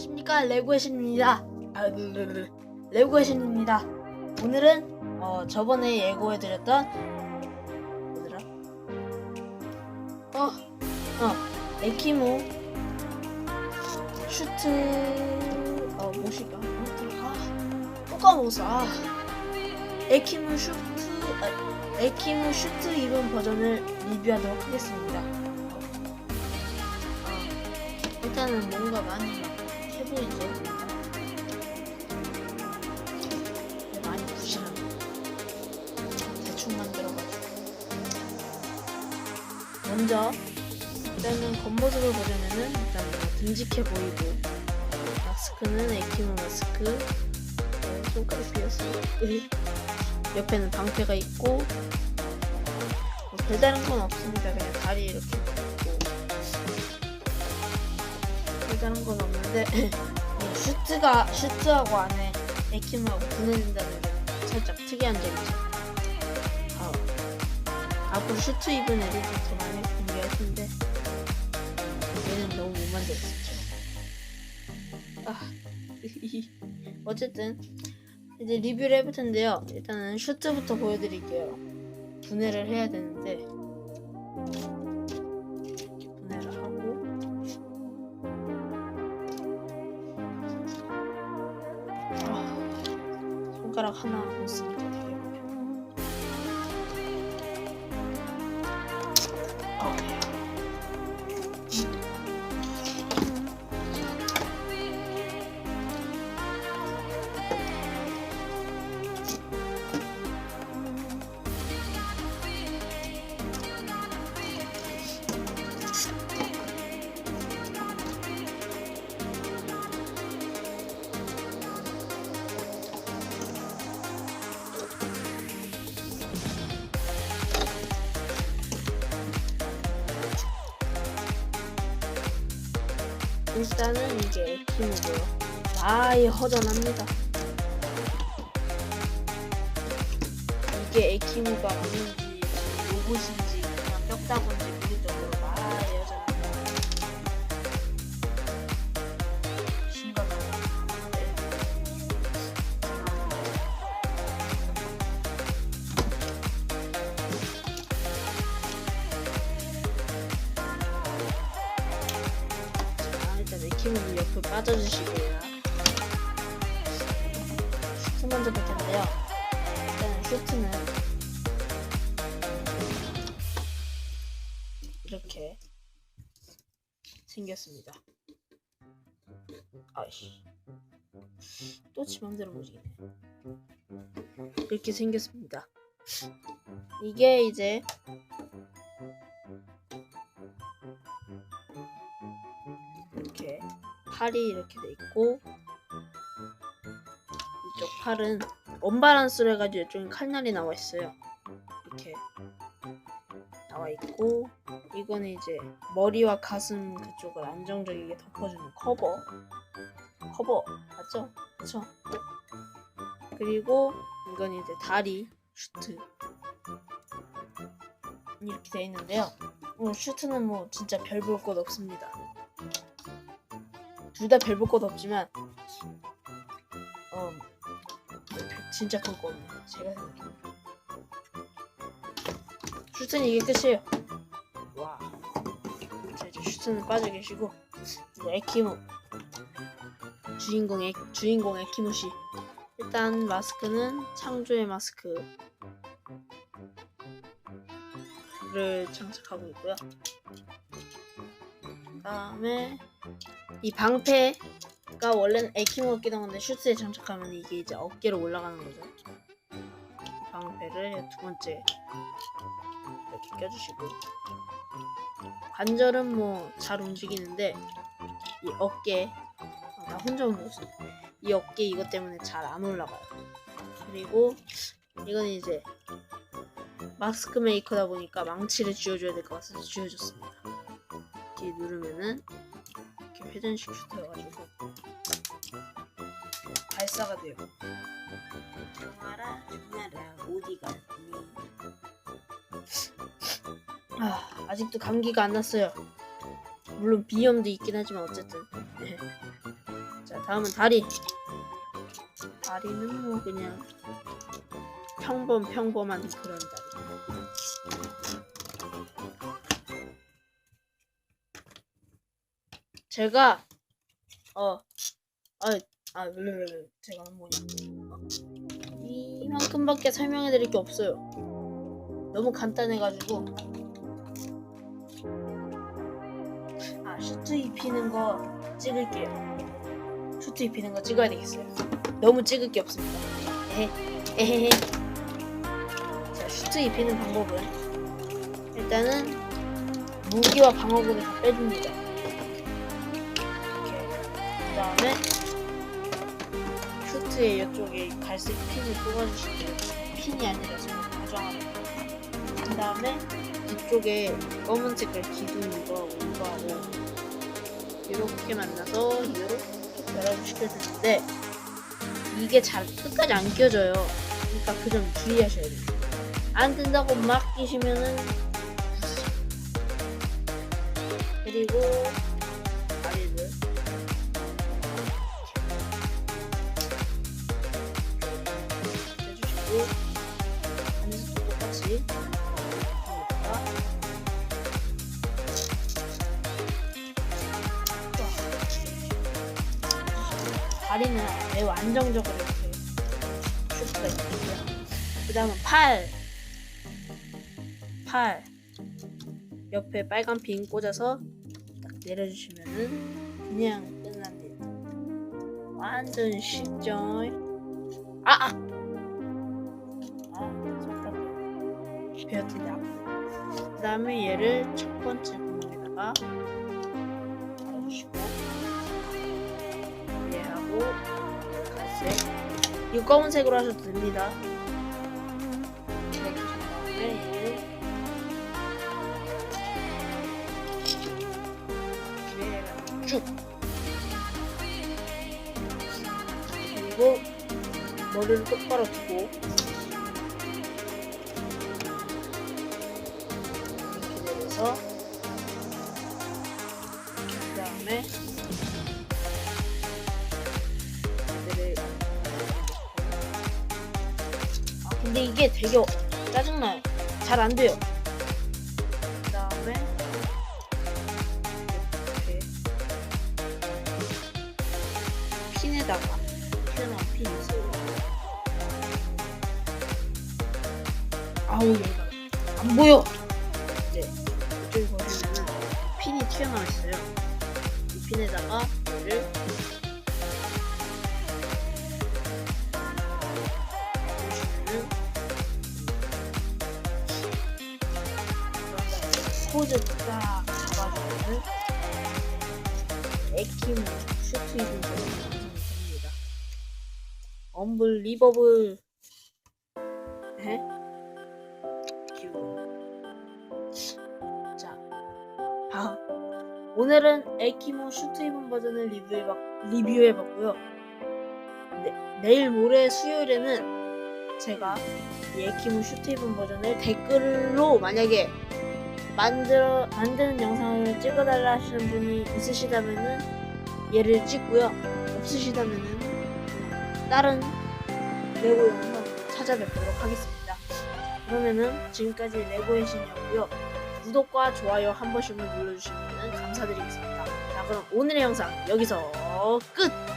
안녕하십니까 레고의 신입니다. 아, 르르르. 레고의 신입니다. 오늘은 어, 저번에 예고해드렸던 뭐더라? 어, 어, 에키모 슈트 어 뭐시가. 아, 에키모 슈트 아, 에키모 슈트 입은 버전을 리뷰하도록 하겠습니다. 근데 많이 부실한 대충 만들어가지고. 먼저 일단은 겉모습을 보려면은 일단 뭐 듬직해 보이고 마스크는 에키모 마스크 어, 손가락 비었어 으이. 옆에는 방패가 있고 뭐 별다른 건 없습니다. 그냥 다리 이렇게 별다른 건 없는데 이 슈트가 슈트하고 안에 에키모하고 분해된다는 게 살짝 특이한 점이죠. 아, 앞으로 슈트 입은 애들이 더 많이 공개할 텐데 얘는 너무 못 만들었었죠. 아 어쨌든 이제 리뷰를 해볼 텐데요. 일단은 슈트부터 보여드릴게요. 분해를 해야 되는데 손가락 하 일단은 이게 에키모고요. 아예 허전합니다. 이게 에키모가 아닌지 로봇인지 그냥 뼈다군지 키모는 옆으로 빠져주시고요. 슈트 먼저 볼 텐데요. 일단 슈트는 이렇게 생겼습니다. 아이씨. 또 지맘대로 움직이네. 이렇게 생겼습니다. 이게 이제 팔이 이렇게 돼 있고 이쪽 팔은 언바란스로 해가지고 이쪽에 칼날이 나와 있어요. 이렇게 나와 있고 이거는 이제 머리와 가슴 그쪽을 안정적이게 덮어주는 커버 커버 맞죠? 그쵸? 그리고 이건 이제 다리 슈트 이렇게 돼 있는데요. 어, 슈트는 뭐 진짜 별 볼 것 없습니다. 둘 다 별 볼것 없지만 어 진짜 볼 거 없네 제가 생각해 슈트는 이게 끝이에요. 와 자, 이제 슈트는 빠져 계시고 이제 에키모. 주인공 에 주인공 에키모 씨. 일단 마스크는 창조의 마스크를 장착하고 있고요. 그다음에 이 방패가 원래는 에키모 끼던 건데 슈트에 장착하면 이게 이제 어깨로 올라가는 거죠. 이 방패를 두 번째 이렇게 껴주시고 관절은 뭐 잘 움직이는데 이 어깨 아, 나 혼자 움직였어. 이 어깨 이것 때문에 잘 안 올라가요. 그리고 이건 이제 마스크 메이커다 보니까 망치를 쥐어줘야 될 것 같아서 쥐어줬습니다. 이렇게 누르면은 이렇게 회전식 슈터여가지고 발사가 돼요. 영화라 나라 어디 갔니? 아 아직도 감기가 안 났어요. 물론 비염도 있긴 하지만 어쨌든 네. 다음은 다리. 다리는 뭐 그냥 평범 평범한 그런 다리. 제가 어, 아, 아, 르르르 제가 뭐냐 어, 이만큼밖에 설명해 드릴 게 없어요. 너무 간단해가지고 아 슈트 입히는 거 찍을게요. 슈트 입히는 거 찍어야 되겠어요. 너무 찍을 게 없습니다. 에헤, 에헤헤. 자, 슈트 입히는 방법은 일단은 무기와 방어구를 다 빼줍니다. 슈트의 이쪽에 갈색 핀을 뽑아주시면 핀이 아니라 지금 고정하는 그 다음에 뒤쪽에 검은 색깔 기둥과 오바를 이렇게 만나서 이렇게 결합을 시켜주는데 이게 잘 끝까지 안 껴져요. 그러니까 그 점 주의하셔야 돼요. 안 뜬다고 막 끼시면은 그리고 매우 안정적으로 이렇게 슈트가 있고요. 그 다음은 팔. 팔. 옆에 빨간 핀 꽂아서 딱 내려주시면은 그냥 끝납니다. 완전 쉽죠? 아! 아! 아, 손가락 베었는데 아프네. 그 다음에 얘를 첫 번째 구멍에다가 달아주시고 얘하고 갈색? 이거 검은색으로 하셔도 됩니다. 위에다가 쭉. 그리고 머리를 똑바로 두고. 이렇게 내려서. 그 다음에 근데 이게 되게 어- 짜증나요. 잘 안 돼요. 그 다음에 이렇게 핀에다가 튀어나온 핀이 있어요. 아우 얘가 안 보여. 네. 이쪽에 보시면은 핀이 튀어나와 있어요. 이 핀에다가 얘를 포즈 딱 잡아주면은 거 완성이 됩니다. 엄블 리버블 에? 귀여워. 자, 아, 오늘은 에키모 슈트 입은 버전을 리뷰해봤, 리뷰해봤고요. 네, 내일 모레 수요일에는 제가 이 에키모 슈트 입은 버전을 댓글로 만약에 만들어 만드는 영상을 찍어달라 하시는 분이 있으시다면은 얘를 찍고요. 없으시다면은 다른 레고 영상 찾아뵙도록 하겠습니다. 그러면은 지금까지 레고의 신이었고요. 구독과 좋아요 한 번씩만 눌러주시면 감사드리겠습니다. 자 그럼 오늘의 영상 여기서 끝!